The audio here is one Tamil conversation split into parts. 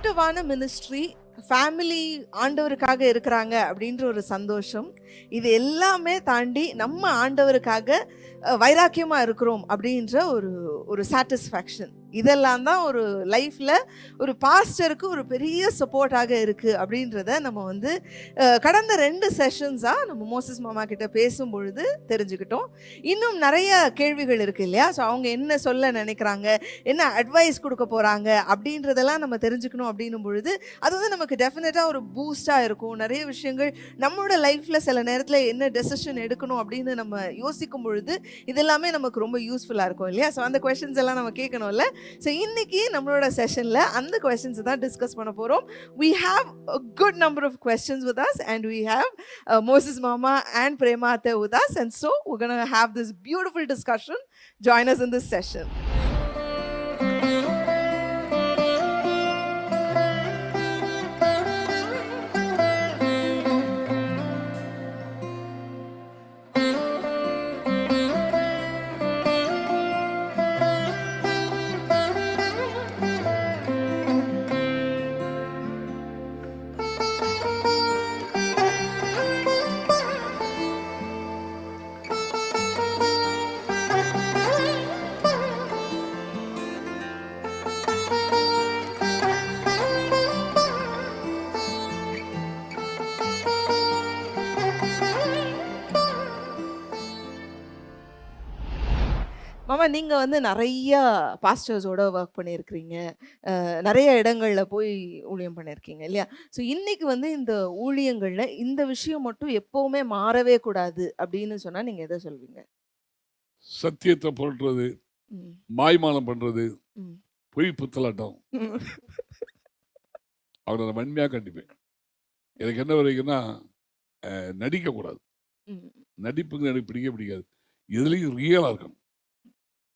சப்போர்ட்டிவான மினிஸ்ட்ரி ஃபேமிலி ஆண்டவருக்காக இருக்கிறாங்க அப்படின்ற ஒரு சந்தோஷம். இது எல்லாமே தாண்டி நம்ம ஆண்டவருக்காக வைராக்கியமாக இருக்கிறோம் அப்படின்ற ஒரு ஒரு சாட்டிஸ்ஃபேக்ஷன் இதெல்லாம் தான் ஒரு லைஃப்பில் ஒரு பாஸ்டருக்கு ஒரு பெரிய சப்போர்ட்டாக இருக்குது அப்படின்றத நம்ம வந்து கடந்த ரெண்டு செஷன்ஸாக நம்ம மோசஸ் மாமா கிட்ட பேசும் பொழுது தெரிஞ்சுக்கிட்டோம். இன்னும் நிறைய கேள்விகள் இருக்குது இல்லையா? ஸோ அவங்க என்ன சொல்ல நினைக்கிறாங்க? என்ன அட்வைஸ் கொடுக்க போகிறாங்க அப்படின்றதெல்லாம் நம்ம தெரிஞ்சுக்கணும் அப்படின்னும் பொழுது அது வந்து நமக்கு டெஃபினட்டாக ஒரு பூஸ்டாக இருக்கும். நிறைய விஷயங்கள் நம்மளோட லைஃப்பில் சில நேரத்தில் என்ன டெசிஷன் எடுக்கணும் அப்படின்னு நம்ம யோசிக்கும் பொழுது இதெல்லாமே நமக்கு ரொம்ப யூஸ்ஃபுல்லாக இருக்கும் இல்லையா? ஸோ அந்த கொஷின்ஸ் எல்லாம் நம்ம கேட்கணும்ல. ஸோ இன்னைக்கு நம்மளோட செஷனில் அந்த கொஸ்டின்ஸை தான் டிஸ்கஸ் பண்ண போகிறோம் we have a good number of questions with us and we have Moses மாமா and Prema Udhas and so we're going to have this beautiful discussion. Join us in. மாமா நீங்க வந்து நிறைய பாஸ்டர்ஸோட ஒர்க் பண்ணியிருக்கிறீங்க நிறைய இடங்கள்ல போய் ஊழியம் பண்ணியிருக்கீங்க இல்லையா ஸோ இன்னைக்கு வந்து இந்த ஊழியங்கள்ல இந்த விஷயம் மட்டும் எப்பவுமே மாறவே கூடாது அப்படின்னு சொன்னா நீங்க எதை சொல்வீங்க சத்தியத்தை புரட்டுறது ம். மாய்மாலம் பண்றது ம். பொய் புத்தலாட்டம் ம். அவரை நான் வன்மையாக கண்டிப்பேன் எனக்கு என்ன வரைக்கும்னா நடிக்கக்கூடாது. நடிப்புங்க எனக்கு பிடிக்க பிடிக்காது எதுலேயும் ரியலாக இருக்கணும்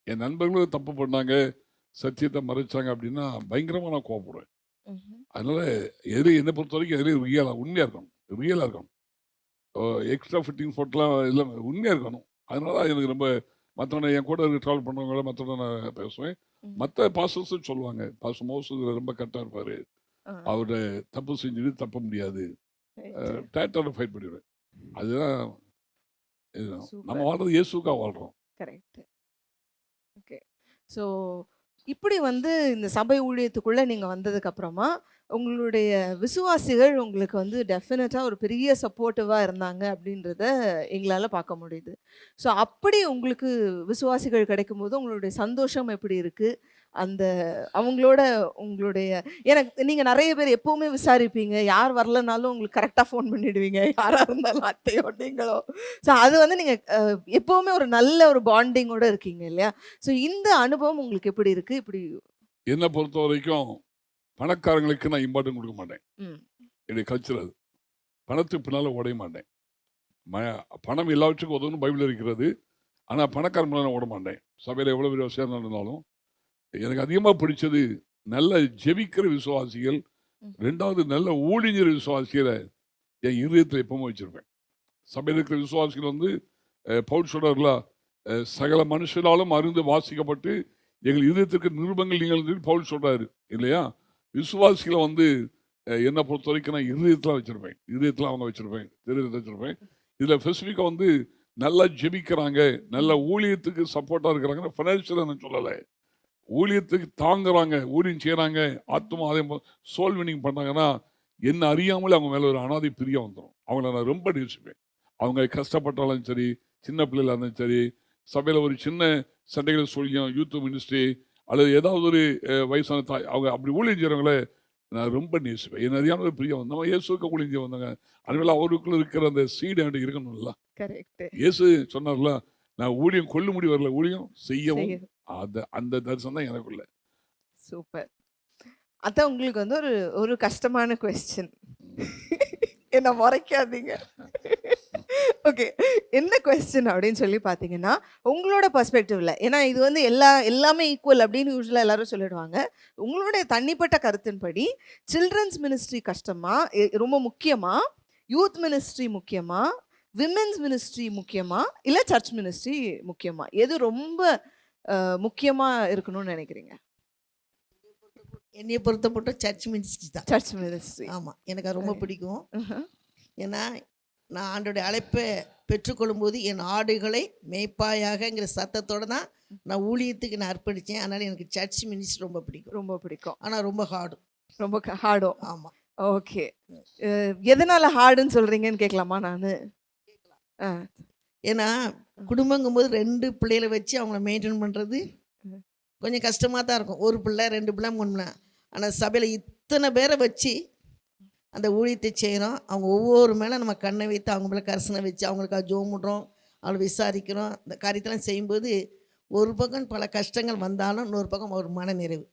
என் நண்பர்களும் தப்பு பண்ணாங்க சத்தியத்தை மறைச்சாங்க அப்படின்னா பயங்கரமாக நான் கோவப்படுவேன். அதனால எது என்னை பொறுத்த வரைக்கும் எதுலேயும் ரியலாக உண்மையாக இருக்கணும். ரியலாக இருக்கணும். எக்ஸ்ட்ரா ஃபிட்டிங் போட்டெலாம் எல்லாம் உண்மையாக இருக்கணும். அதனால தான் எனக்கு ரொம்ப மற்றவனை என் கூட ட்ராவல் பண்ணுறவங்கள மற்றவனை நான் பேசுவேன். மற்ற பாசஸும் சொல்லுவாங்க பாச மோசு இதுல ரொம்ப கரெக்டாக இருப்பார். ஆ, அவரை தப்பு செஞ்சுட்டு தப்ப முடியாது. டேட்டாவை ஃபைட் பண்ணிடுவேன். அதுதான். நம்ம வாழ்றது இயேசுக்காக வாழ்கிறோம் கரெக்ட் ஓகே. ஸோ இப்படி வந்து இந்த சபை ஊழியத்துக்குள்ளே நீங்கள் வந்ததுக்கப்புறமா உங்களுடைய விசுவாசிகள் உங்களுக்கு வந்து டெஃபினட்டாக ஒரு பெரிய சப்போர்ட்டிவாக இருந்தாங்க அப்படின்றத எங்களால் பார்க்க முடியுது. ஸோ அப்படி உங்களுக்கு விசுவாசிகள் கிடைக்கும் போது உங்களுடைய சந்தோஷம் எப்படி இருக்குது அந்த அவங்களோட உங்களுடைய எனக்கு நீங்க நிறைய பேர் எப்பவுமே விசாரிப்பீங்க. யார் வரலனாலும் உங்களுக்கு கரெக்டாக ஃபோன் பண்ணிடுவீங்க. யாரா இருந்தாலும் அத்தையோ நீங்களோ. ஸோ அது வந்து நீங்க அஹ், எப்பவுமே ஒரு நல்ல ஒரு பாண்டிங்கோட இருக்கீங்க இல்லையா? ஸோ இந்த அனுபவம் உங்களுக்கு எப்படி இருக்கு? இப்படி என்னை பொறுத்த வரைக்கும் பணக்காரங்களுக்கு நான் இம்பார்ட்டன்ட் கொடுக்க மாட்டேன். என்னுடைய கல்ச்சர் அது. பணத்துக்கு பின்னால் உடைய மாட்டேன். ம பணம் எல்லாவற்றுக்கும் உதவுன்னு பைபிள் இருக்கிறது. ஆனால் பணக்காரன் நான் ஓட மாட்டேன். சபையில் எவ்வளோ பெரிய விஷயம் நடந்தாலும் எனக்கு அதிகமாக பிடிச்சது நல்ல ஜெபிக்கிற விசுவாசிகள். ரெண்டாவது நல்ல ஊழிஞர் விசுவாசிகளை என் இருதயத்தில் எப்பவுமே வச்சிருப்பேன். சபையில் இருக்கிற விசுவாசிகள் வந்து பவுல் அஹ், சகல மனுஷனாலும் அறிந்து வாசிக்கப்பட்டு எங்கள் இதயத்திற்கு நிருபங்கள் நீங்கள் பவுல் சொல்றாரு இல்லையா? விசுவாசிகளை வந்து என்னை பொறுத்த வரைக்கும் நான் இருதயத்தில் வச்சிருப்பேன். இருதயத்தில் அவங்க வச்சிருப்பேன் இருதயத்தில் வச்சிருப்பேன். இதில் ஸ்பெசிஃபிக்காக வந்து நல்லா ஜெபிக்கிறாங்க நல்ல ஊழியத்துக்கு சப்போர்ட்டாக இருக்கிறாங்க ஃபைனான்ஷியலாக நான் சொல்லலை. ஊழியத்துக்கு தாங்குறாங்க ஊழியம் செய்கிறாங்க ஆத்மா அதே சோல் வினிங் பண்ணாங்கன்னா என்ன அறியாமலே அவங்க மேலே ஒரு அனாதை பிரியம் வந்துடும் அவங்கள நான் ரொம்ப நேசிப்பேன். அவங்க கஷ்டப்பட்டாலும் சரி சின்ன பிள்ளைகளா இருந்தாலும் சரி சபையில் ஒரு சின்ன சண்டைகளை சொல்லியும் யூத் மினிஸ்ட்ரி அல்லது ஏதாவது ஒரு வயசான தாய் அவங்க அப்படி ஊழியம் செய்கிறவங்கள நான் ரொம்ப நேசிப்பேன். என்ன அறியாமல் ஒரு பிரியம் வந்து நம்ம இயேசுக்கு ஊழியம் செய்ய வந்தாங்க. அதுமாதிரி அவருக்குள்ள இருக்கிற அந்த சீடு எனக்கு இருக்கணும்ல. கரெக்ட் இயேசு சொன்னார்ல நான் ஊழியம் கொள்ளும்படி வரல ஊழியம் செய்யவும். அந்த அந்த தரிசனம் தான் எனக்குள்ள சூப்பர். அதான் உங்களுக்கு வந்து ஒரு ஒரு கஷ்டமான கொஸ்டின் என்ன முறைக்காதீங்க. ஓகே என்ன கொஸ்டின் அப்படின்னு சொல்லி பார்த்தீங்கன்னா உங்களோட பர்ஸ்பெக்டிவ்ல ஏன்னா இது வந்து எல்லா எல்லாமே ஈக்குவல் அப்படின்னு யூஸ்வலாக எல்லாரும் சொல்லிடுவாங்க. உங்களுடைய தனிப்பட்ட கருத்தின்படி சில்ட்ரன்ஸ் மினிஸ்ட்ரி கஷ்டமா? ரொம்ப முக்கியமா? யூத் மினிஸ்ட்ரி முக்கியமா? விமென்ஸ் மினிஸ்ட்ரி முக்கியமா? இல்லை சர்ச் மினிஸ்ட்ரி முக்கியமா? எது ரொம்ப அஹ், முக்கியமா இருக்கணும்னு நினைக்கிறீங்க? என்னைய பொறுத்த மட்டும் சர்ச் மினிஸ்ட்ரி தான். சர்ச் மினிஸ்ட்ரி ஆமாம் எனக்கு அது ரொம்ப. பிடிக்கும். ஏன்னா நான் ஆண்டோடைய அழைப்பை பெற்றுக்கொள்ளும்போது என் ஆடுகளை மேய்ப்பாயாகங்கிற சத்தத்தோட தான் நான் ஊழியத்துக்கு நான் அர்ப்பணித்தேன் அதனால் எனக்கு சர்ச் மினிஸ்ட்ரி ரொம்ப பிடிக்கும். ரொம்ப பிடிக்கும். ஆனால் ரொம்ப ஹார்டும் ரொம்ப ஹார்டும் ஆமாம் ஓகே எதனால ஹார்டுன்னு சொல்றீங்கன்னு கேட்கலாமா நானு? ஆ, ஏன்னா குடும்பங்கும்போது ரெண்டு பிள்ளைகளை வச்சு அவங்கள மெயின்டைன் பண்ணுறது கொஞ்சம் கஷ்டமாக தான் இருக்கும். ஒரு பிள்ளை ரெண்டு பிள்ளை மூணு பிள்ளை. ஆனால் சபையில் இத்தனை பேரை வச்சு அந்த ஊழியத்தை செய்கிறோம் அவங்க ஒவ்வொரு மேலே நம்ம கண்ணை வைத்து அவங்க மேலே கரிசனை வச்சு அவங்களுக்காக ஜோம் பண்ணுறோம் அவளை விசாரிக்கிறோம். இந்த காரியத்தெல்லாம் செய்யும்போது ஒரு பக்கம் பல கஷ்டங்கள் வந்தாலும் இன்னொரு பக்கம் ஒரு மன நிறைவு.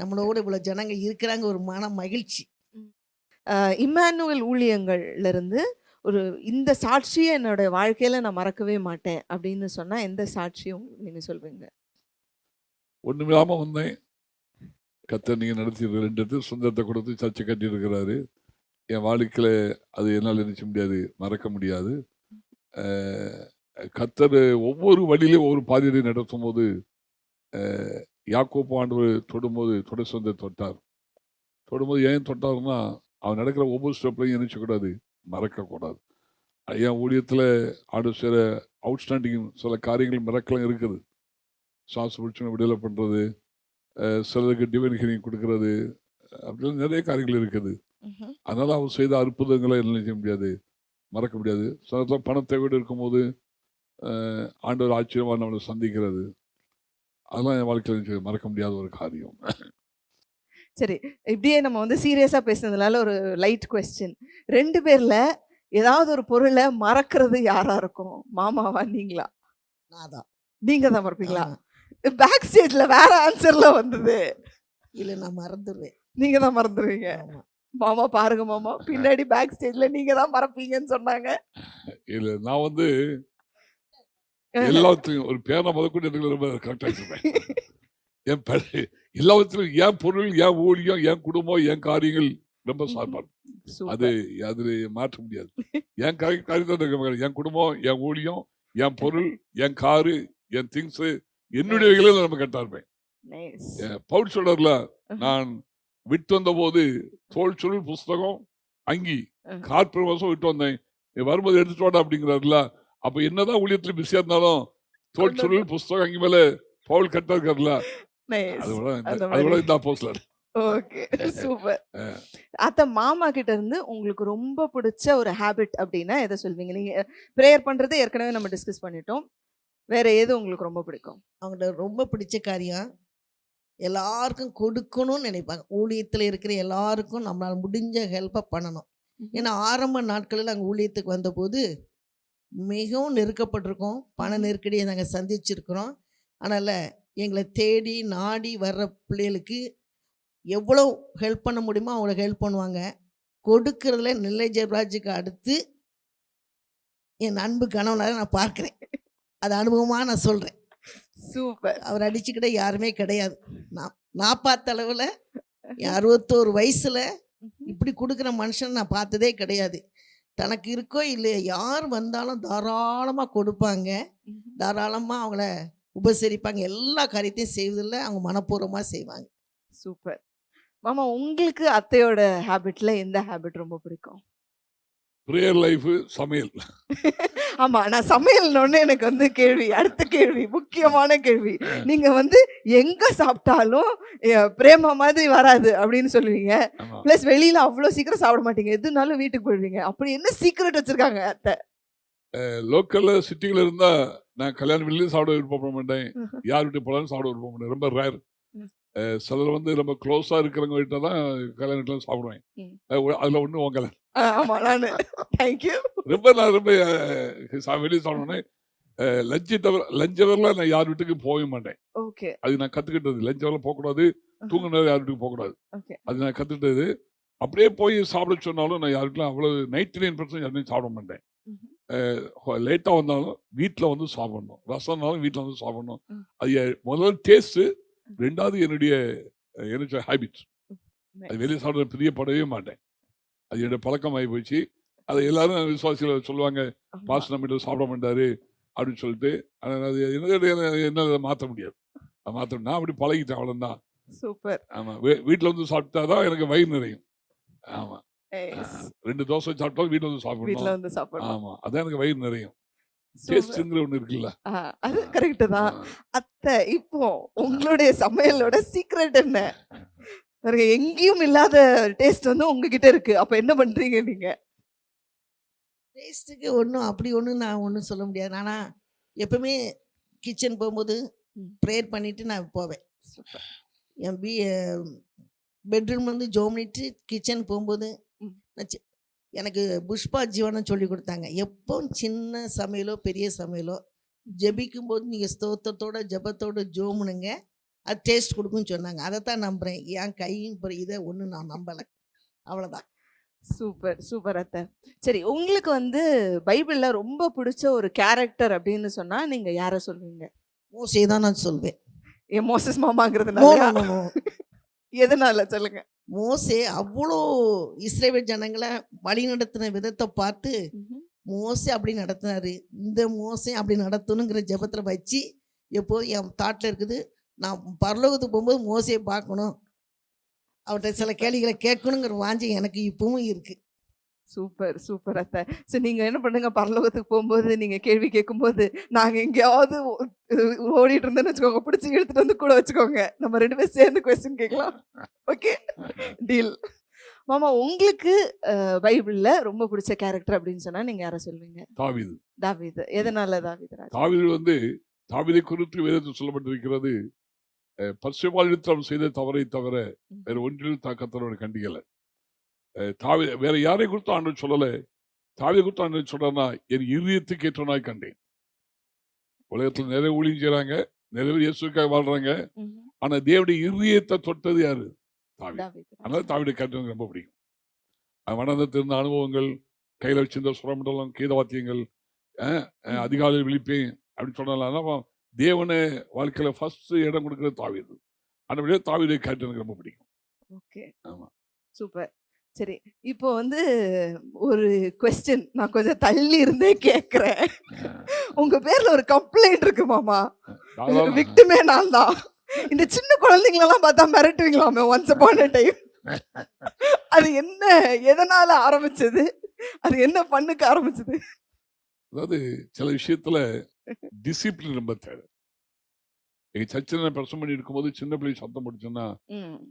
நம்மளோட இவ்வளோ ஜனங்க இருக்கிறாங்க ஒரு மன மகிழ்ச்சி. இம்மானுவேல் ஊழியங்கள்ல இருந்து ஒரு இந்த சாட்சியை என்னோட வாழ்க்கையில நான் மறக்கவே மாட்டேன் அப்படின்னு சொன்னா எந்த சாட்சியும் நீங்க சொல்வீங்க? ஒண்ணுமில்லாம வந்தேன். கத்த நீங்க நடத்தி ரெண்டு சொந்தத்தை கொடுத்து சர்ச்சை கட்டி இருக்கிறாரு என் வாழ்க்கையில அது என்னால் நினைச்ச முடியாது மறக்க முடியாது. கத்தர் ஒவ்வொரு வழியிலையும் ஒவ்வொரு பாதையை நடத்தும் போது யாக்கோப்பு ஆண்டவர் தொடும்போது தொடர் சொந்த தொட்டார். தொடும்போது ஏன் தொட்டார்னா அவன் நடக்கிற ஒவ்வொரு ஸ்டெப்லையும் நினைச்சக்கூடாது மறக்கக்கூடாது. என் ஊழியத்தில் ஆண்டு சில அவுட்ஸ்டாண்டிங் சில காரியங்கள் மிரக்கலாம் இருக்குது. சாஸ் பிடிச்சவங்க விடுதலை பண்ணுறது சிலருக்கு டிவைன் ஹீலிங் கொடுக்கறது அப்படிலாம் நிறைய காரியங்கள் இருக்குது. அதனால அவர் செய்த அற்புதங்களை என்ன செய்ய முடியாது மறக்க முடியாது. சில நேரத்துல பணத்தை விட இருக்கும்போது ஆண்டவர் ஆச்சரியமாக நம்மளை சந்திக்கிறது. அதெல்லாம் என் வாழ்க்கையில் மறக்க முடியாத ஒரு காரியம். சரி இப்படியே நம்ம வந்து சீரியஸா பேசுனதுனால ஒரு லைட் கொஸ்டின் ரெண்டு பேர்ல ஏதாவது ஒரு பொருளை மறக்கிறது யாரா இருக்கும்? மாமாவா நீங்களா? நான் தான் நீங்க தான் மறப்பீங்களா? பேக் ஸ்டேஜ்ல வேற ஆன்சர்ல வந்தது. இல்லை நான் மறந்துடுவேன் நீங்க தான் மறந்துடுவீங்க மாமா பாருங்க மாமா பின்னாடி பேக் ஸ்டேஜ்ல நீங்க தான் மறப்பீங்கன்னு சொன்னாங்க. இல்லை நான் வந்து எல்லாத்தையும் ஒரு பேரை முதற்கொண்டு எனக்கு ரொம்ப கரெக்டாக என் எல்லாவற்றிலும் என் பொருள் என் ஊழியம் என் குடும்பம் என் காரியங்கள் ரொம்ப சார்பாக அது. அது மாற்ற முடியாது. என் காரி காரியத்தை என் குடும்பம் என் ஊழியம் என் பொருள் என் காரு என் திங்ஸ் என்னுடைய வகையில நம்ம கரெக்டா இருப்பேன். பவுல் Uh-huh. நான் விட்டு வந்த போது தோல் சுருள் புஸ்தகம் அங்கி வருஷம் விட்டு வந்தேன். வரும்போது எடுத்துட்டு வாடா அப்படிங்கிறாருல அப்ப என்னதான் ஊழியத்துல பிஸியா இருந்தாலும் தோல் சுருள் புஸ்தகம் அங்கி மேல பவுல் கரெக்டா இருக்காருல்ல ஓகே. சூப்பர். ஆ. அத்த மாமா கிட்ட இருந்து உங்களுக்கு ரொம்ப பிடிச்ச ஒரு ஹாபிட் அப்படின்னா எதை சொல்வீங்க? நீங்க ப்ரேயர் பண்றது ஏற்கனவே நம்ம டிஸ்கஸ் பண்ணிட்டோம். வேற எது உங்களுக்கு ரொம்ப பிடிக்கும்? அவங்கள்ட்ட ரொம்ப பிடிச்ச காரியம் எல்லாருக்கும் கொடுக்கணும்னு நினைப்பாங்க. ஊழியத்தில் இருக்கிற எல்லாருக்கும் நம்மளால் முடிஞ்ச ஹெல்ப்பை பண்ணணும். ஏன்னா ஆரம்ப நாட்களில் நாங்கள் ஊழியத்துக்கு வந்தபோது மிகவும் நெருக்கப்பட்டிருக்கோம். பண நெருக்கடியை நாங்கள் சந்திச்சிருக்கிறோம். அதனால் எங்களை தேடி நாடி வர்ற பிள்ளைகளுக்கு எவ்வளோ ஹெல்ப் பண்ண முடியுமோ அவங்களுக்கு ஹெல்ப் பண்ணுவாங்க. கொடுக்கறதுல நெல்லை ஜெயராஜுக்கு அடுத்து என் அன்பு கணவனாக நான் பார்க்குறேன். அது அனுபவமாக நான் சொல்கிறேன் சூப்பர். அவர் அடிச்சுக்கிட்ட யாருமே கிடையாது. நான் நான் பார்த்த அளவில் அறுபத்தோரு வயசில் இப்படி கொடுக்குற மனுஷன் நான் பார்த்ததே கிடையாது. தனக்கு இருக்கோ இல்லையோ யார் வந்தாலும் தாராளமாக கொடுப்பாங்க. தாராளமாக அவங்கள உபசரிப்பாங்க. எல்லா காரியத்தையும் செய்வதில் அவங்க மனப்பூர்வமாக செய்வாங்க. சூப்பர். மாமா உங்களுக்கு அத்தையோட ஹாபிட்ல எந்த ஹாபிட் ரொம்ப பிடிக்கும்? ப்ரேயர் லைஃப் சமையல். ஆமா நான் சமையல்னு எனக்கு வந்து கேள்வி அடுத்த கேள்வி முக்கியமான கேள்வி. நீங்க வந்து எங்க சாப்பிட்டாலும் பிரேமா மாதிரி வராது அப்படின்னு சொல்லுவீங்க. பிளஸ் வெளியில அவ்வளவு சீக்கிரம் சாப்பிட மாட்டீங்க. எதுனாலும் வீட்டுக்கு போயிடுவீங்க. அப்படி என்ன சீக்ரெட் வச்சிருக்காங்க அத்தை? லோக்கல்ல சிட்டில இருந்தா நான் கல்யாண வீட்லயும் சாப்பிட விருப்பப்பட மாட்டேன். யார் வீட்டு போனாலும் சாப்பிட விருப்ப மாட்டேன். ரொம்ப ரேர். சிலர் வந்து ரொம்ப க்ளோஸா இருக்கிறவங்க வீட்டில் தான் கல்யாண வீட்டில் சாப்பிடுவேன். அதுல ஒண்ணு கல்யாணம். தேங்க்யூ ரொம்ப நான் ரொம்ப வெளியே சாப்பிடுவேன். லஞ்சு தவிர லஞ்ச் ஹவரில் நான் யார் வீட்டுக்கும் போகவே மாட்டேன். அது நான் கத்துக்கிட்டது. லஞ்ச் ஹவரில் போகக்கூடாது. தூங்குனது யார் வீட்டுக்கு போகக்கூடாது. அது நான் கத்துக்கிட்டது. அப்படியே போய் சாப்பிட சொன்னாலும் நான் யாருக்கெல்லாம் அவ்வளவு நைன்டி நைன் பர்சன்ட் யாருமே சாப்பிட மாட்டேன். லேட்டாக வந்தாலும் வீட்டில் வந்து சாப்பிடணும். ரசம்னாலும் வீட்டில் வந்து சாப்பிடணும். அது முதல்ல டேஸ்ட்டு ரெண்டாவது என்னுடைய அஹ், என்னுடைய ஹேபிட் அது வெளியே சாப்பிட பிரியப்படவே மாட்டேன். அது என்னுடைய பழக்கம் ஆகி போச்சு. அதை எல்லாரும் விசுவாசிகள் சொல்லுவாங்க பாஸ் நம்ம சாப்பிட மாட்டாரு அப்படின்னு சொல்லிட்டு. ஆனா அது என்னுடைய என்ன மாற்ற முடியாது. அதை மாற்ற நான் அப்படி பழகிட்டேன் அவ்வளோதான் சூப்பர். ஆமா வீ- வீட்ல வந்து சாப்பிட்டாதான் எனக்கு வயிறு நிறையும். ஆமா. ரெண்டு தோசை சாப்பிட்டாலும் வீட்ல வந்து வீட்ல சாப்பிடணும் வந்து சாப்பிடணும். ஆமா. அதான் எனக்கு வயிறு நிறையும். டேஸ்ட்ங்கிற ஒண்ணு இருக்குல்ல. அது கரெக்ட் தான். அத்தை இப்போ உங்களுடைய சமையலோட சீக்ரெட் என்ன? வேற எங்கேயும் இல்லாத டேஸ்ட் வந்து உங்ககிட்ட இருக்கு. அப்ப என்ன பண்றீங்க நீங்க? டேஸ்ட்டுக்கு ஒன்றும் அப்படி ஒன்றும் நான் ஒன்றும் சொல்ல முடியாது. ஆனால் எப்பவுமே கிச்சன் போகும்போது. ப்ரேயர் பண்ணிட்டு நான் போவேன். என் பி பெட்ரூம் வந்து ஜோம் பண்ணிட்டு கிச்சன் போகும்போது எனக்கு புஷ்பா ஜீவனம் சொல்லி கொடுத்தாங்க. எப்போ சின்ன சமையலோ பெரிய சமையலோ ஜெபிக்கும் போது நீங்கள் ஸ்தோத்திரத்தோட ஜெபத்தோட ஜோமுனுங்க. அது டேஸ்ட் கொடுக்குன்னு சொன்னாங்க. அதை தான் நம்புகிறேன் என் கையும் இதை ஒன்றும் நான் நம்பலை. அவ்வளோதான் சூப்பர் சூப்பர் அத்தை. சரி உங்களுக்கு வந்து பைபிள்ல ரொம்ப பிடிச்ச ஒரு கேரக்டர் அப்படின்னு சொன்னா நீங்க யார சொல்வீங்க? மோசே தான் நான் சொல்வேன். என் மோசஸ் மாமாங்கிறதுனால. எதனால? சொல்லுங்க. மோசே அவ்வளோ இஸ்ரேல் ஜனங்களை வழி நடத்தின விதத்தை பார்த்து மோசே அப்படி நடத்தினாரு. இந்த மோசே அப்படி நடத்தணுங்கிற ஜெபத்தில் வச்சு எப்போதும் என் தாட்டில் இருக்குது நான் பரலோகத்துக்கு போகும்போது மோசையை பார்க்கணும். அவர்கிட்ட சில கேள்விகளை கேட்கணுங்கிற வாஞ்சி எனக்கு இப்பவும் இருக்குது சூப்பர் சூப்பர் அத்தை. சரி நீங்க என்ன பண்ணுங்க? பரலோகத்துக்கு போகும்போது நீங்க கேள்வி கேட்கும்போது நாங்க எங்கேயாவது ஓடிட்டு இருந்தேன்னு வச்சுக்கோங்க. பிடிச்சி இழுத்துட்டு வந்து கூட வச்சுக்கோங்க. நம்ம ரெண்டு பேரும் சேர்ந்து கொஸ்டின் கேட்கலாம். ஓகே டீல் மாமா உங்களுக்கு பைபிள்ல ரொம்ப பிடிச்ச கேரக்டர் அப்படின்னு சொன்னா நீங்க யார சொல்வீங்க தாவீது. தாவீது. எதனால தாவீது தாவீது வந்து தாவீதை குறித்து வேதத்தில் சொல்லப்பட்டிருக்கிறது அவன் செய்த தவறை தவிர வேற ஒன்றிலும் தாக்கத்தனோட கண்டிக்கல. தாவி வேற யாரை குறித்து ஆண்டு சொல்லல. தாவிதை குறித்து ஆண்டு சொல்றா என் இருதயத்துக்கு ஏற்றனாய் கண்டேன். உலகத்துல நிறைய ஊழியம் செய்றாங்க நிறைய பேர் இயேசுக்காக வாழ்றாங்க. ஆனா தேவனுடைய இருதயத்தை தொட்டது யாரு? தாவி. அதனால தாவிட கேட்டு எனக்கு ரொம்ப பிடிக்கும். வனந்தத்தில் இருந்த அனுபவங்கள் கையில் வச்சிருந்த சுரமண்டலம் கீதவாத்தியங்கள் அஹ், அஹ், அதிகாலையில் விழிப்பேன் அப்படின்னு சொன்னால தேவனை வாழ்க்கையில ஃபர்ஸ்ட் இடம் கொடுக்கறது தாவிது. அந்த தாவிதை கேட்டு எனக்கு ரொம்ப பிடிக்கும். ஓகே. ஆமா. சூப்பர். சரி இப்போ வந்து ஒரு கொஸ்டின் நான் கொஞ்சம் தள்ளி இருந்தே கேக்குறேன் உங்க பேர்ல ஒரு கம்ப்ளைண்ட் இருக்கு மாமா. விக்டிமே நான் தான். இந்த சின்ன குழந்தைங்களெல்லாம் பார்த்தா மிரட்டுவீங்களாமே ஒன்ஸ் அப்பான் டைம் அது என்ன எதனால ஆரம்பிச்சது? அது என்ன பண்ணுக்க ஆரம்பிச்சது? அதாவது சில விஷயத்துல டிசிப்ளின் ரொம்ப தேவை. எங்க சர்ச்சில் நான் பிரசம் பண்ணி இருக்கும்போது சின்ன பிள்ளை சத்தம் போட்டுச்சுன்னா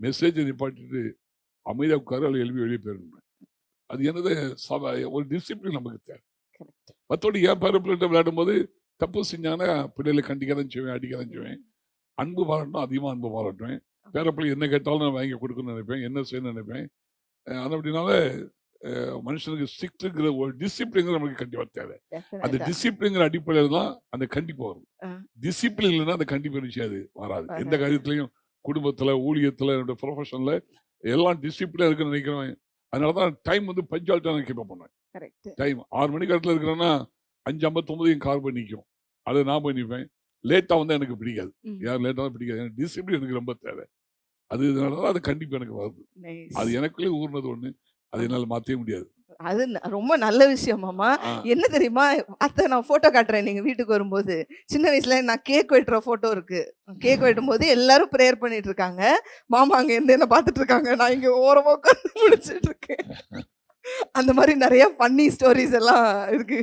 மெசேஜை நிப்பாட்டிட்டு அமைதியா உட்காரு அல்லது எழுப்பி வெளியே போயிடணும் அது என்னது? ஒரு டிசிப்ளின் நமக்கு தேவை. மற்றபடி என் பேர பிள்ளைகிட்ட விளையாடும் போது தப்பு செஞ்சாங்கன்னா பிள்ளைகளை கண்டிக்க தான் செய்வேன் அடிக்க தான் செய்வேன். அன்பு பாராட்டணும் அதிகமாக அன்பு பாராட்டுவேன். பேர பிள்ளை என்ன கேட்டாலும் நான் வாங்கி கொடுக்கணும்னு நினைப்பேன் என்ன செய்யணும்னு நினைப்பேன். அது அப்படினால அஹ் மனுஷனுக்கு ஸ்ட்ரிக்ட்டுங்கிற ஒரு டிசிப்ளின் நமக்கு கண்டிப்பாக தேவை. அந்த. டிசிப்ளின்ங்கிற அடிப்படையில் தான் அந்த கண்டிப்பு வரும். டிசிப்ளின் இல்லைன்னா அந்த கண்டிப்பு நிச்சயாது வராது. எந்த. காரியத்திலையும் குடும்பத்துல ஊழியத்துல என்னோட ப்ரொஃபஷன்ல எல்லாம் டிசிப்ளின் இருக்குன்னு நினைக்கிறேன் அதனால தான் டைம் வந்து பஞ்சாலிட்டி நான் கீப் பண்ணுவேன். டைம் ஆறு மணிக்கு இடத்துல இருக்கிறேன்னா அஞ்சு ஐம்பத்தொம்பது என் கார் போய் நிற்கும் அதை நான் போய் நிற்பேன் லேட்டாக வந்து எனக்கு பிடிக்காது. யார் லேட்டாக பிடிக்காது. எனக்கு டிசிப்ளின் எனக்கு ரொம்ப தேவை. அது இதனால தான் அது கண்டிப்பு எனக்கு வருது. அது எனக்குள்ளே ஊர்னது ஒண்ணு. அதை என்னால் மாற்றவே முடியாது. அது ரொம்ப நல்ல விஷயம் மாமா. என்ன தெரியுமா? அத்தை நான் போட்டோ காட்டுறேன் நீங்க வீட்டுக்கு வரும்போது. சின்ன வயசுல நான் கேக் வெட்டுற போட்டோ இருக்கு. கேக் வெட்டும் போது எல்லாரும் ப்ரேயர் பண்ணிட்டு இருக்காங்க. மாமா அங்க இருந்து என்ன பார்த்துட்டு இருக்காங்க. நான் இங்க ஓரமா உட்கார்ந்து முடிச்சிட்டு இருக்கேன். அந்த மாதிரி நிறைய ஃபன்னி ஸ்டோரிஸ் எல்லாம் இருக்கு.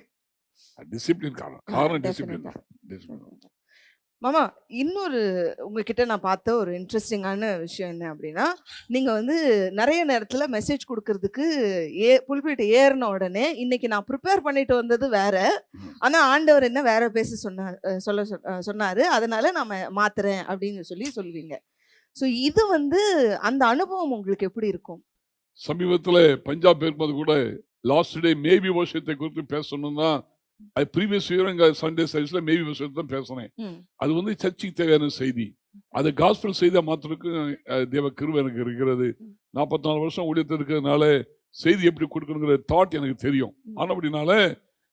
டிசிப்ளின் காரணம் காரணம் டிசிப்ளின் Definite-ஆ. மாமா இன்னொரு உங்ககிட்ட நான் பார்த்த ஒரு இன்ட்ரெஸ்டிங்கான விஷயம் என்ன அப்படின்னா நீங்க வந்து நிறைய நேரத்துல மெசேஜ் கொடுக்கறதுக்கு ஏ புல்பிட் ஏறின உடனே இன்னைக்கு நான் ப்ரிப்பேர் பண்ணிட்டு வந்தது வேற. ம். ஆனா ஆண்டவர் என்ன வேற பேச சொன்னார் சொல்ல சொன்னாரு. அதனால நான் மாத்துறேன் அப்படின்னு சொல்லி சொல்லுவீங்க. ஸோ இது வந்து அந்த அனுபவம் உங்களுக்கு எப்படி இருக்கும்? சமீபத்தில் பஞ்சாப் இருக்கும்போது கூட லாஸ்ட் டே மேபி வருஷத்தை குறித்து பேசணும்னா ப்ரீவியஸ் இயர் எங்க சண்டே சைஸ்ல மேபி வருஷத்தை தான் பேசினேன். அது வந்து சர்ச்சுக்கு தேவையான செய்தி. அது காஸ்பல் செய்தியா மாத்திரக்கு அஹ், தேவ கிருபை எனக்கு இருக்கிறது. நாற்பத்தி நாலு வருஷம் ஊழியத்தில் இருக்கிறதுனால செய்தி எப்படி கொடுக்கணுங்கிற தாட் எனக்கு தெரியும். ஆனால் அப்படினால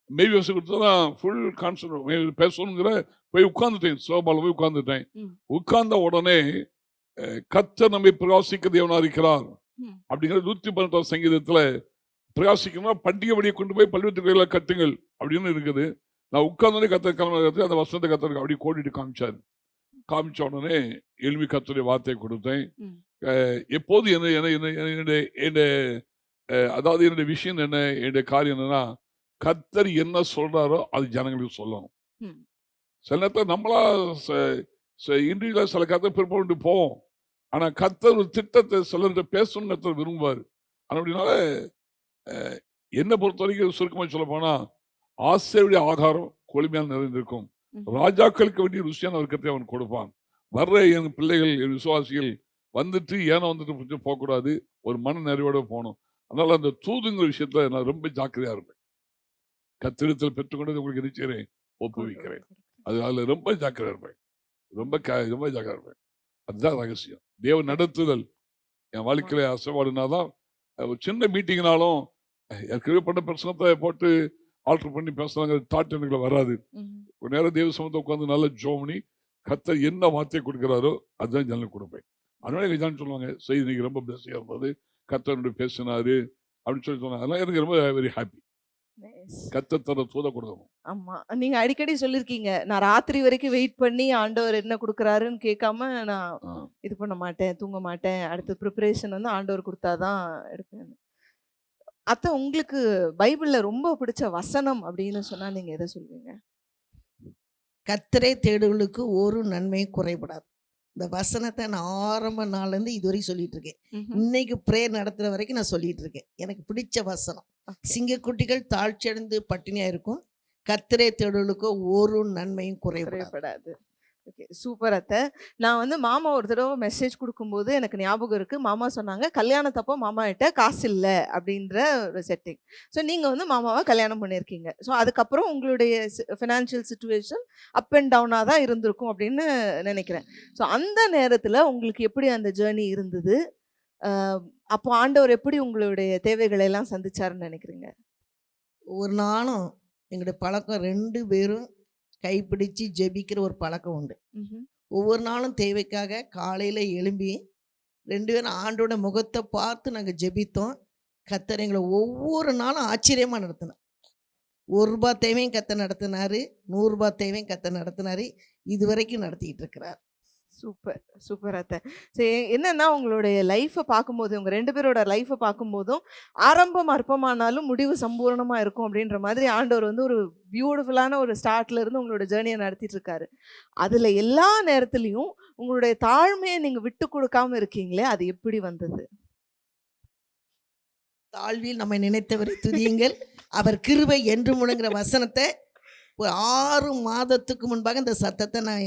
மேபி வருஷம் கொடுத்தா தான் ஃபுல் கான்சன்ட்ரேட் பேசணுங்கிற போய் உட்கார்ந்துட்டேன். சோபால போய் உட்கார்ந்துட்டேன். ம். உட்கார்ந்த உடனே கர்த்தர் நம்மை பிரகாசிக்க தேவனா இருக்கிறார். அப்படிங்கிற நூத்தி பதினெட்டாம் சங்கீதத்துல பிரகாசிக்கணும்னா பண்டிகை வழியை கொண்டு போய் பல்வேறு கோயில கட்டுங்கள் அப்படின்னு இருக்குது. நான் உட்கார்ந்தோடனே கத்தர் கிளம்ப கத்து அந்த வசனத்தை கத்தர் அப்படி கோடிட்டு காமிச்சாரு. காமிச்ச உடனே எழுப்பி கத்துடைய வார்த்தையை கொடுத்தேன். எப்போது என்ன என்ன என்ன அதாவது என்னுடைய விஷயம் என்ன என்னுடைய காரியம் என்னன்னா கத்தர் என்ன சொல்றாரோ அது ஜனங்களுக்கு சொல்லணும். சில நேரத்தில் நம்மளா இண்டிவிஜுவலா சில கத்தை பிற்பட்டு போவோம். ஆனா கத்தர் ஒரு திட்டத்தை சிலர்கிட்ட பேசணும்னு கத்தர் விரும்புவார். அப்படினால அஹ், என்னை பொறுத்த வரைக்கும் சுருக்கமாக சொல்ல போனா ஆசையுடைய ஆகாரம் கொழுமையால் நிறைந்திருக்கும். ராஜாக்களுக்கு வேண்டிய ருசியான வர்க்கத்தை அவன் கொடுப்பான். வர்ற என் பிள்ளைகள் என் விசுவாசிகள் வந்துட்டு ஏனோ வந்துட்டு கொஞ்சம் போகக்கூடாது? ஒரு மன நிறைவோட போகணும். அதனால அந்த தூதுங்கிற விஷயத்துல நான் ரொம்ப ஜாக்கிரதையா இருப்பேன். கத்திரத்தில் பெற்றுக்கொண்டது உங்களுக்கு நிச்சயம் ஒப்புவிக்கிறேன். அது அதுல ரொம்ப ஜாக்கிரதையா இருப்பேன். ரொம்ப க- ரொம்ப ஜாக்கிரதையா இருப்பேன். அதுதான் ரகசியம். தேவ நடத்துதல். என் வாழ்க்கையில அசைவாடுனாதான் ஒரு சின்ன மீட்டிங்னாலும் ஏற்கனவே பண்ண பிரச்சனத்தை போட்டு ஆல்டர் பண்ணி பேசுறாங்க. தாட் எனக்கு வராது. ஒரு நேரம் தேவ சமத்தை உட்காந்து நல்லா ஜோம் பண்ணி கத்தர் என்ன வார்த்தை கொடுக்கிறாரோ அதுதான் ஜனங்களுக்கு கொடுப்பேன். அதனால எங்க ஜான் சொல்லுவாங்க செய்தி இன்னைக்கு ரொம்ப பிளஸியாக இருந்தது. கத்தர் பேசினாரு அப்படின்னு சொல்லி சொன்னாங்க. அதெல்லாம் எனக்கு ரொம்ப வெரி ஹாப்பி தர தூத கொடுக்கணும். ஆமா. நீங்க அடிக்கடி சொல்லிருக்கீங்க நான் ராத்திரி வரைக்கும் வெயிட் பண்ணி ஆண்டவர் என்ன கொடுக்குறாருன்னு கேட்காம நான். இது பண்ண மாட்டேன் தூங்க மாட்டேன். அடுத்த ப்ரிப்பரேஷன் வந்து ஆண்டவர் கொடுத்தாதான் எடுப்பேன். அத்தை உங்களுக்கு பைபிள்ல ரொம்ப பிடிச்ச வசனம் அப்படின்னு சொன்னா நீங்க எதை சொல்வீங்க? கத்தரை தேடுகளுக்கு ஒரு நன்மையும் குறைபடாது. இந்த வசனத்தை நான் ஆரம்ப நாள்லேருந்து இதுவரைக்கும் சொல்லிட்டு இருக்கேன். இன்னைக்கு ப்ரேயர் நடத்துற வரைக்கும் நான் சொல்லிட்டு இருக்கேன். எனக்கு பிடிச்ச வசனம். சிங்கக்குட்டிகள் தாழ்ச்சியடைந்து பட்டினியா இருக்கும். கத்தரை தேடுகளுக்கு ஒரு நன்மையும் குறைபடாது. ஓகே சூப்பர் அத்தை. நான் வந்து மாமா ஒரு தடவை மெசேஜ் கொடுக்கும்போது எனக்கு ஞாபகம் இருக்குது மாமா சொன்னாங்க கல்யாணத்தப்போ மாமா கிட்ட காசு இல்லை அப்படின்ற ஒரு செட்டிங் ஸோ நீங்கள் வந்து மாமாவை கல்யாணம் பண்ணியிருக்கீங்க. ஸோ அதுக்கப்புறம் உங்களுடைய ஃபினான்ஷியல் சுச்சுவேஷன் அப் அண்ட் டவுனாக தான் இருந்திருக்கும் அப்படின்னு நினைக்கிறேன். ஸோ அந்த நேரத்தில் உங்களுக்கு எப்படி அந்த ஜேர்னி இருந்தது? அப்போ ஆண்டவர் எப்படி உங்களுடைய தேவைகளை எல்லாம் சந்திச்சாருன்னு நினைக்கிறீங்க? ஒரு நாளும் எங்களுடைய பழக்கம் ரெண்டு பேரும் கைப்பிடிச்சு ஜெபிக்கிற ஒரு பழக்கம் உண்டு. ஒவ்வொரு நாளும் தேவைக்காக காலையில் எழும்பி ரெண்டு பேரும் ஆண்டோட முகத்தை பார்த்து நாங்கள் ஜெபித்தோம். கத்தர் எங்களை ஒவ்வொரு நாளும் ஆச்சரியமாக நடத்தினார். ஒரு ரூபா தேவையும் கத்த நடத்தினாரு நூறுரூபா தேவையும் கத்த நடத்தினாரு. இது வரைக்கும் நடத்திட்டு இருக்கிறார். சூப்பர் சூப்பர் அத்தை. சரி என்னன்னா உங்களுடைய லைஃப்பை பார்க்கும்போது உங்கள் ரெண்டு பேரோட லைஃப்பை பார்க்கும்போதும் ஆரம்பம் அற்பமானாலும் முடிவு சம்பூர்ணமாக இருக்கும் அப்படின்ற மாதிரி ஆண்டவர் வந்து ஒரு பியூட்டிஃபுல்லான ஒரு ஸ்டார்ட்ல இருந்து உங்களோட ஜேர்னியை நடத்திட்டு இருக்காரு அதில் எல்லா நேரத்துலையும் உங்களுடைய தாழ்மையை நீங்கள் விட்டு கொடுக்காம இருக்கீங்களே அது எப்படி வந்தது? தாழ்வில் நம்மை நினைத்தவரை துதியுங்கள். அவர் கிருபை என்று முழங்குற வசனத்தை ஒரு ஆறு மாதத்துக்கு முன்பாக இந்த சத்தத்தை நான்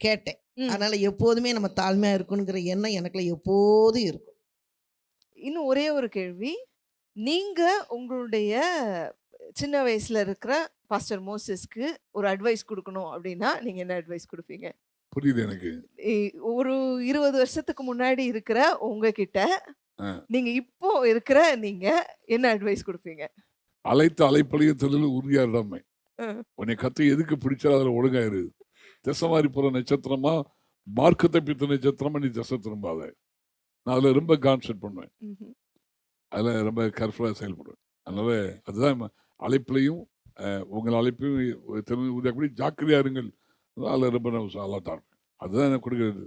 கேட்டேன். அதனால எப்போதுமே நம்ம தாழ்மையாக இருக்கணுங்கிற எண்ணம் எனக்குள்ள எப்போதும் இருக்கும். இன்னும் ஒரே ஒரு கேள்வி. நீங்க உங்களுடைய சின்ன வயசுல இருக்கிற பாஸ்டர் மோசஸ்க்கு ஒரு அட்வைஸ் கொடுக்கணும் அப்படின்னா நீங்க என்ன அட்வைஸ் கொடுப்பீங்க? புரியுது எனக்கு. இ- ஒரு இருபது வருஷத்துக்கு முன்னாடி இருக்கிற உங்ககிட்ட. நீங்க இப்போ இருக்கிற நீங்க என்ன அட்வைஸ் கொடுப்பீங்க? அழைத்த அலைப்பழைய தொழில் உறுதியா ஆ. உன்னை கத்து எதுக்கு பிடிச்சா அதுல ஒழுங்காயிரு திசை மாறி போற நட்சத்திரமா மார்க்க தப்பித்த நட்சத்திரமா நீ திசை திரும்பாத. நான் அதுல ரொம்ப கான்சென்ட் பண்ணுவேன். அதுல ரொம்ப கேர்ஃபுல்லாக செயல்படுவேன். அதனால அதுதான் அழைப்புலையும் உங்கள் அழைப்பையும் தெரிந்து உதயக்கூடிய ஜாக்கிரதையா இருங்கள். அதுல ரொம்ப நான் அலர்ட்டா இருப்பேன். அதுதான் எனக்கு கொடுக்கிறது.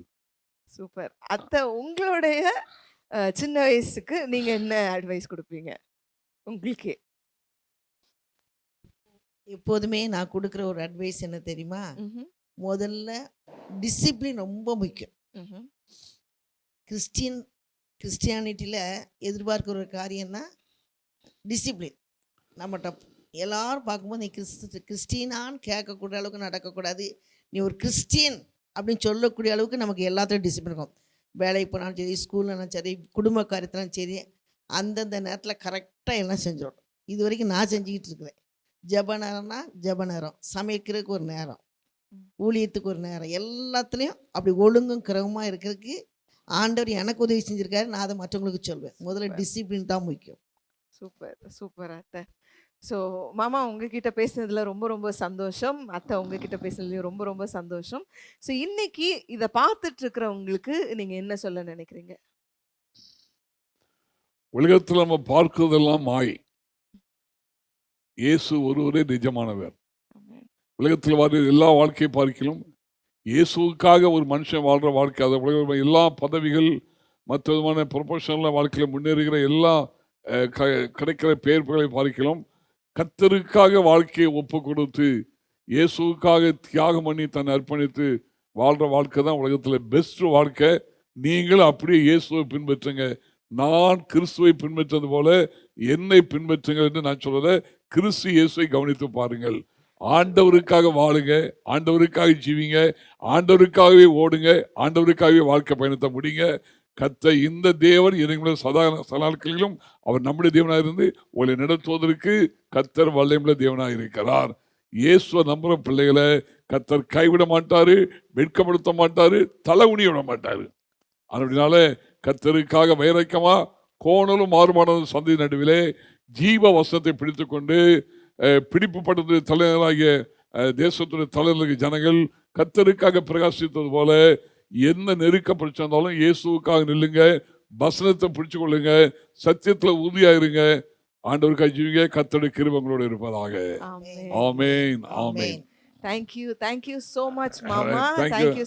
சூப்பர். அத்தை உங்களுடைய சின்ன வயசுக்கு நீங்க என்ன அட்வைஸ் கொடுப்பீங்க? உங்களுக்கே. எப்போதுமே நான் கொடுக்குற ஒரு அட்வைஸ் என்ன தெரியுமா. முதல்ல டிசிப்ளின் ரொம்ப முக்கியம். கிறிஸ்டின் கிறிஸ்டியானிட்டியில் எதிர்பார்க்குற ஒரு காரியம்னா டிசிப்ளின் நம்மகிட்ட எல்லாரும் பார்க்கும்போது நீ கிறிஸ்து கிறிஸ்டினான்னு கேட்கக்கூடிய அளவுக்கு நடக்கக்கூடாது. நீ ஒரு கிறிஸ்டின் அப்படின்னு சொல்லக்கூடிய அளவுக்கு நமக்கு எல்லாத்துலையும் டிசிப்ளின் இருக்கும். வேலைக்கு போனாலும் சரி ஸ்கூல்லனாலும் சரி குடும்ப காரியத்திலும் சரி அந்தந்த நேரத்தில் கரெக்டாக எல்லாம் செஞ்சிடணும். இது வரைக்கும் நான் செஞ்சுக்கிட்டு இருக்கிறேன். ஜெப நேரம்னா ஜெப நேரம். சமைக்கிறதுக்கு ஒரு நேரம். ஊழியத்துக்கு ஒரு நேரம். எல்லாத்துலேயும் அப்படி ஒழுங்கும் கிரகமாக இருக்கிறதுக்கு ஆண்டவர் எனக்கு உதவி செஞ்சுருக்காரு. நான் அதை மற்றவங்களுக்கு சொல்வேன். முதல்ல Super. டிசிப்ளின் தான் முக்கியம். சூப்பர் சூப்பர் அத்தை. ஸோ மாமா உங்ககிட்ட பேசுனதுல ரொம்ப ரொம்ப சந்தோஷம். அத்தை உங்ககிட்ட பேசுனதுலயும் ரொம்ப ரொம்ப சந்தோஷம். ஸோ இன்னைக்கு இதை பார்த்துட்டு இருக்கிறவங்களுக்கு நீங்க என்ன சொல்ல நினைக்கிறீங்க? உலகத்துல நம்ம பார்க்கிறதெல்லாம் மாய். இயேசு ஒருவரே நிஜமானவர். உலகத்தில் வாழ்கிற எல்லா வாழ்க்கையை பார்க்கலாம் இயேசுக்காக ஒரு மனுஷன் வாழ்கிற வாழ்க்கை அதை உலக எல்லா பதவிகள் மற்ற விதமான ப்ரொஃபஷனல் வாழ்க்கையில் முன்னேறுகிற எல்லா க- கிடைக்கிற பெயர்ப்புகளை பார்க்கலாம் கத்தருக்காக வாழ்க்கையை ஒப்பு கொடுத்து இயேசுக்காக தியாகம் பண்ணி தன்னை அர்ப்பணித்து வாழ்கிற வாழ்க்கை தான் உலகத்தில் பெஸ்ட் வாழ்க்கை. நீங்கள் அப்படியே இயேசுவை பின்பற்றுங்க. நான் கிறிஸ்துவை பின்பற்றது போல என்னை பின்பற்றுங்கள் என்று நான் சொல்றத கிறிஸ்து இயேசுவை கவனித்து பாருங்கள். ஆண்டவருக்காக வாழுங்க ஆண்டவருக்காக ஜீவிங்க ஆண்டவருக்காகவே ஓடுங்க ஆண்டவருக்காகவே வாழ்க்கை பயணத்தை முடிங்க. கத்த இந்த தேவன் இறைவனுடைய சதா சலாட்களிலும் அவர் நம்முடைய தேவனாக இருந்து உங்களை நடத்துவதற்கு கத்தர் வல்லமுள்ள தேவனாக இருக்கிறார். இயேசுவ நம்புற பிள்ளைகளை கத்தர் கைவிட மாட்டாரு வெட்கப்படுத்த மாட்டாரு தலை விட மாட்டாரு. அதனால கத்தருக்காக வைரக்கமா கோணலும் மாறுபாடும் சந்தை நடுவிலே ஜீவ வசத்தை பிடித்துக்கொண்டு கொண்டு பிடிப்பு படுத்த தலைவராகிய தேசத்துடைய தலைவர்களுக்கு ஜனங்கள் கத்தருக்காக பிரகாசித்தது போல என்ன நெருக்க பிடிச்சிருந்தாலும் இயேசுவுக்காக நில்லுங்க வசனத்தை பிடிச்சு கொள்ளுங்க சத்தியத்துல உறுதியா இருங்க ஆண்டவருக்காக ஜீவிங்க கத்தருடைய கிருபை உங்களோட இருப்பதாக. ஆமென். ஆமென் ஆமென். Thank you thank you so much Alright, மாமா. thank தேங்க் you,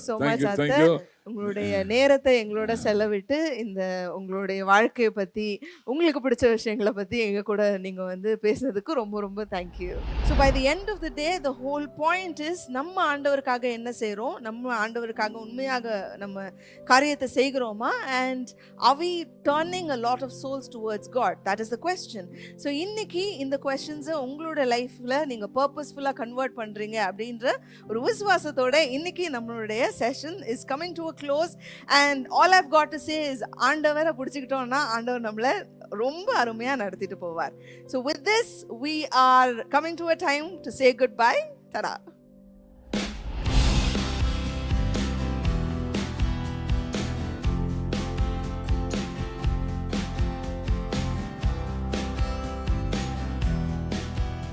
யூ உங்களுடைய நேரத்தை எங்களோட செலவிட்டு இந்த உங்களுடைய வாழ்க்கையை பத்தி உங்களுக்கு பிடிச்ச விஷயங்களை பத்தி எங்க கூட நீங்க வந்து பேசுனதுக்கு ரொம்ப ரொம்ப thank you so by the end of the day the whole point is நம்ம ஆண்டவருக்காக என்ன செய்றோம்? நம்ம ஆண்டவருக்காக உண்மையாக நம்ம காரியத்தை செய்கிறோமா? And are we turning a lot of souls towards God that is the question so இன்னைக்கு இந்த கொஸ்டின்ஸை உங்களோட லைஃப்ல நீங்க பர்பஸ்ஃபுல்லாக கன்வெர்ட் பண்றீங்க அப்படின்ற ஒரு விசுவாசத்தோட இன்னைக்கு நம்மளுடைய session is coming to a close and all I've got to say is ஆண்டவரை பிடிச்சிக்கிட்டோம்னா ஆண்டவர் நம்மளை ரொம்ப அருமையாக நடத்திட்டு போவார். So with this we are coming to a time to say goodbye Tada